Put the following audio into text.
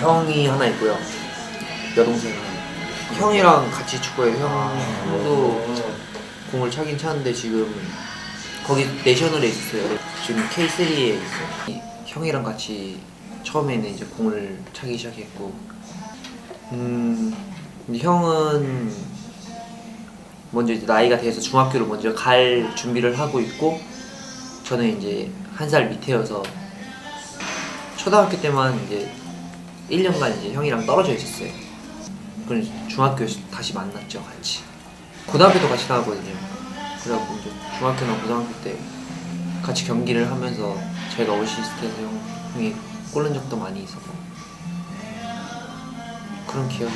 형이 하나 있고요. 여동생 하나. 형이랑 같이 축구해요. 형도 공을 차긴 차는데 지금 거기 내셔널에 있어요. 지금 K3에 있어요. 형이랑 같이 처음에는 이제 공을 차기 시작했고, 음, 형은 먼저 이제 나이가 돼서 중학교를 먼저 갈 준비를 하고 있고, 저는 이제 한 살 밑에여서 초등학교 때만 이제 1년간 이제 형이랑 떨어져 있었어요. 그래서 중학교에서 다시 만났죠, 같이. 고등학교도 같이 나가거든요. 그래갖고 이제 중학교나 고등학교 때 같이 경기를 하면서 제가 어시스트해서 형, 형이 골 넣은 적도 많이 있었고 그런 기억이.